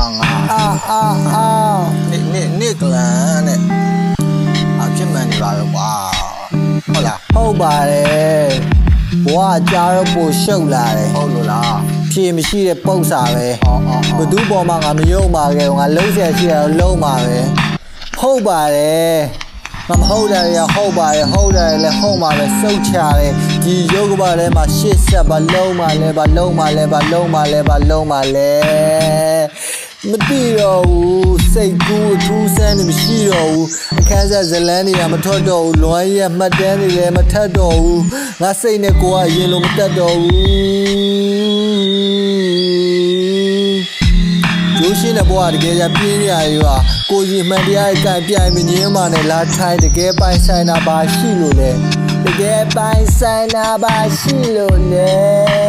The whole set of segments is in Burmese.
ငါငါအာအာအာနေနေနေကလန်နဲ့အဖြစ်မှန်နေပါပဲကွာဟုတ်လားဟုတ်ပါတယ်ဘဝကြားတော့ပိုရှုပ်လာတယ်ဟုတ်လို့လားဖြေမရှိတဲ့ပု္ပ္ပစာပဲအော်အော်ဘသူပေါ်မှာငါမယုံပါခဲ့ဘူးငါလုံးဆက်ရှိရတော့လုံးပါပဲဟုတ်ပါတယ်ငါမဟုတ်တယ်ရဟုတ်ပါတယ်ဟုတ်တယ်လည်းဟုတ်ပါပဲစုတ်ချတယ်ဒီရုပ်ကပါထဲမှာရှစ်ဆက်ပါလုံးပါလဲပါလုံးပါလဲပါလုံးပါလဲပါလုံးပါလဲ မသိတော့ဘူးစိတ်ကူးအထူးဆန်းနေမရှိတော့ဘူးအခန်းဆက်ဇလန်းတွေကမထွက်တော့ဘူးလွမ်းရက်မှတ်တမ်းတွေလည်းမထက်တော့ဘူးငါစိတ်နဲ့ကိုယ်ကအရင်လိုမတက်တော့ဘူးကျိုးရှင်းတဲ့ဘဝတကယ်ကြပြင်းရရွာကိုကြီးမှန်တရားရဲ့ကံပြိုင်မငင်းမှနဲ့လာထိုင်တကယ်ပိုင်ဆိုင်တာပါရှိလို့လေတကယ်ပိုင်ဆိုင်တာပါရှိလို့လေ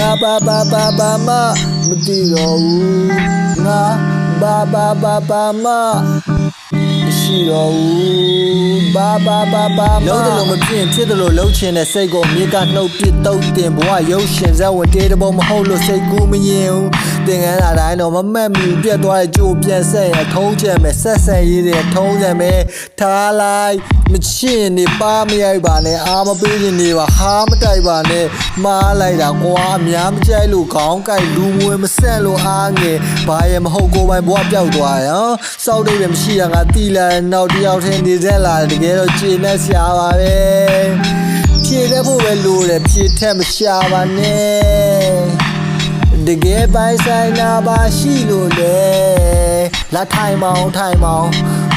ငါဘာဘာဘာဘာမမသိတော့ဘူးငါဘာဘာဘာဘာမမရှိတော့ဘူး ဘာဘာဘာဘာလုံးတယ်လို့မဖြစ်ရင်ဖြစ်တယ်လို့လှုပ်ချင်တဲ့စိတ်ကိုမြေကနှုတ်ပစ်တုတ်တင်ဘဝရုပ်ရှင်ဇက်ဝင်တေးတဘောမဟုတ်လို့စိတ်ကူးမရင်ဘူးတင်ငန်းလာတိုင်းတော့မမက်မီပြတ်သွားတဲ့ကြိုးပြန်ဆက်ရထုံးချက်မယ်ဆက်ဆက်ရေးတဲ့ထုံးချက်မယ်ထားလိုက်မချင်နေပါမရိုက်ပါနဲ့အာမပေးရင်နေပါဟာမတိုက်ပါနဲ့မားလိုက်တာကွာအများမကြိုက်လို့ခေါင်းကိုက်လူမွေမဆက်လို့အားငယ်ဘာရဲ့မဟုတ်ကိုယ်ပိုင်ဘဝပျောက်သွားရအောင်စောက်တိတ်ပဲမရှိတာငါတီလာတဲ့နောက်တစ်ယောက်ထင်းနေသက်လာတယ်တကယ်တော့ခြေနဲ့ဆရာပါပဲဖြည့်တဲ့ဖို့ပဲလိုတယ်ဖြည့်ထက်မရှာပါနဲ့တကယ်ပိုင်ဆိုင်နာပါရှိလို့လေလာထိုင်မောင်းထိုင်မောင်း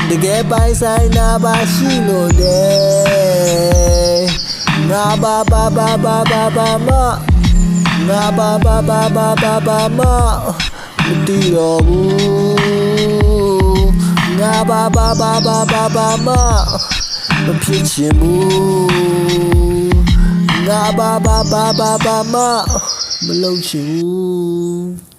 တကယ်ပိုင်ဆိုင်နာပါရှိလို့လေငါဘာဘာဘာဘာဘာဘာမငါဘာဘာဘာဘာဘာဘာမမတီးတော့ဘူးငါ ဘာဘာဘာဘာဘာဘာမမဖြစ်ချင်ဘူးငါဘာဘာဘာဘာဘာမမလုပ်ချင်ဘူး